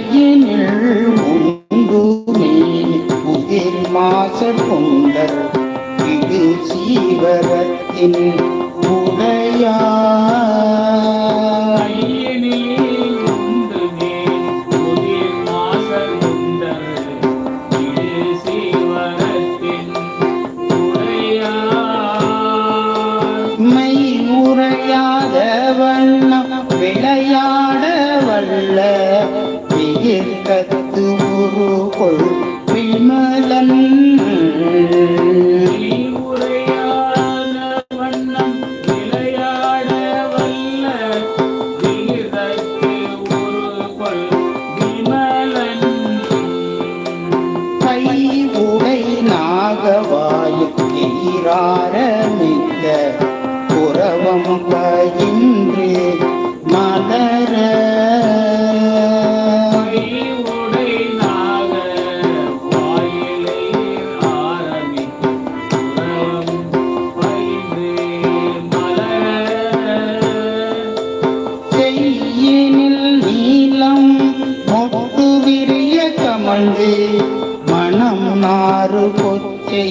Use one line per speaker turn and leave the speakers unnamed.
கையினில் உண்டுமே புதிர் மாசர் கொண்டர் இது சீவரத்தின் உரையாத வண்ணம் விளையாட வல்ல. கை உடை நாகவாயு தீராரமிக்க புறவம் பயின்று மொட்டு விரிய கமழ்ந்து மனம் நாறு பொச்சை